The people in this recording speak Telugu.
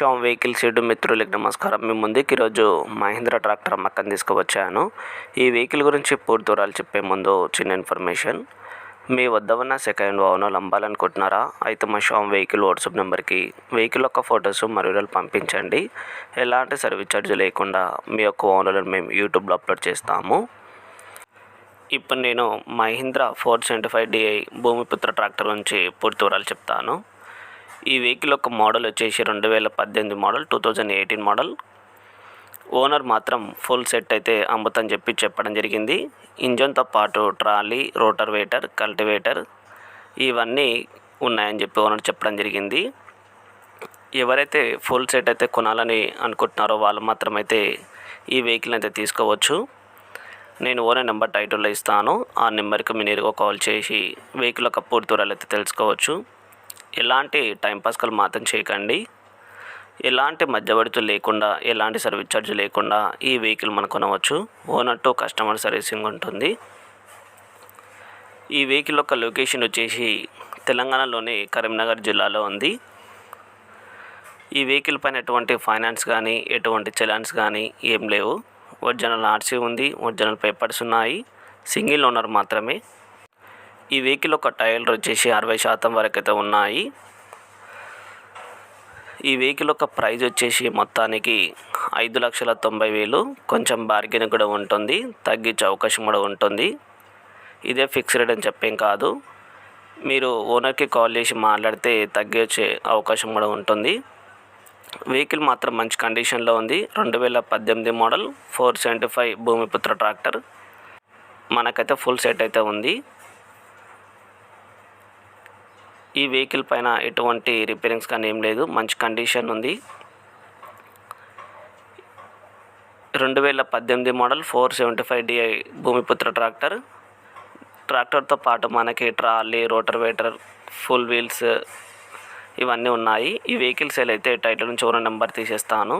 శ్యామ్ వెహికల్ షెడ్ మిత్రులకి నమస్కారం. మీ ముందుకి ఈరోజు మహీంద్రా ట్రాక్టర్ అమ్మకం తీసుకువచ్చాను. ఈ వెహికల్ గురించి పూర్తి వివరాలు చెప్పే ముందు చిన్న ఇన్ఫర్మేషన్. మీ వద్ద ఉన్న సెకండ్ వాహనాలు అమ్మాలనుకుంటున్నారా అయితే మా షామ్ వెహికల్ వాట్సాప్ నెంబర్కి వెహికల్ యొక్క ఫొటోస్ మరియు పంపించండి. ఎలాంటి సర్వీస్ ఛార్జ్ లేకుండా మీ యొక్క ఓనర్లను మేము యూట్యూబ్లో అప్లోడ్ చేస్తాము. ఇప్పుడు నేను Mahindra four seventy five DI Bhumiputra tractor నుంచి పూర్తి వివరాలు చెప్తాను. ఈ వెహికల్ యొక్క మోడల్ వచ్చేసి రెండు వేల పద్దెనిమిది model two thousand eighteen model. Owner మాత్రం ఫుల్ సెట్ అయితే అమ్ముతని చెప్పి చెప్పడం జరిగింది. ఇంజన్తో పాటు ట్రాలీ రోటర్ వేటర్ కల్టివేటర్ ఇవన్నీ ఉన్నాయని చెప్పి ఓనర్ చెప్పడం జరిగింది. ఎవరైతే ఫుల్ సెట్ అయితే కొనాలని అనుకుంటున్నారో వాళ్ళు మాత్రమైతే ఈ వెహికల్ అయితే తీసుకోవచ్చు. నేను ఓనర్ నెంబర్ టైటిల్లో ఇస్తాను. ఆ నెంబర్కి మీరు నేరుగా కాల్ చేసి వెహికల్ యొక్క పూర్తి వివరాలు అయితే తెలుసుకోవచ్చు. ఎలాంటి టైంపాస్ కాల్ మాత్రం చేయకండి. ఎలాంటి మధ్యవర్తులు లేకుండా ఎలాంటి సర్వీస్ ఛార్జ్ లేకుండా ఈ వెహికల్ మనం కొనవచ్చు. ఓనర్ టు కస్టమర్ సర్వీసింగ్ ఉంటుంది. ఈ వెహికల్ యొక్క లొకేషన్ వచ్చేసి తెలంగాణలోని కరీంనగర్ జిల్లాలో ఉంది. ఈ వెహికల్ పైన ఎటువంటి ఫైనాన్స్ కానీ ఎటువంటి చలాన్స్ కానీ ఏం లేవు. ఒరిజినల్ ఆర్సీ ఉంది ఒరిజినల్ పేపర్స్ ఉన్నాయి. సింగిల్ ఓనర్ మాత్రమే. ఈ వెహికల్ ఒక టైర్లు వచ్చేసి అరవై శాతం వరకు అయితే ఉన్నాయి. ఈ వెహికల్ యొక్క ప్రైజ్ వచ్చేసి మొత్తానికి ఐదు లక్షల తొంభై వేలు. కొంచెం బార్గెన్ కూడా ఉంటుంది తగ్గించే అవకాశం కూడా ఉంటుంది. ఇదే ఫిక్స్ రేట్ అని చెప్పేం కాదు. మీరు ఓనర్కి కాల్ చేసి మాట్లాడితే తగ్గించే అవకాశం కూడా ఉంటుంది. వెహికల్ మాత్రం మంచి కండిషన్లో ఉంది. రెండు వేల పద్దెనిమిది model four seventy five Bhumiputra tractor. మనకైతే ఫుల్ సెట్ అయితే ఉంది. ఈ వెహికల్ పైన ఎటువంటి రిపేరింగ్స్ కానీ ఏం లేదు. మంచి కండిషన్ ఉంది. రెండు వేల పద్దెనిమిది model four seventy five DI Bhumiputra tractor. ట్రాక్టర్తో పాటు మనకి trolley rotavator full wheels ఇవన్నీ ఉన్నాయి. ఈ వెహికల్ సేల్ అయితే టైటిల్ నుంచి ఓనర్ నెంబర్ తీసేస్తాను.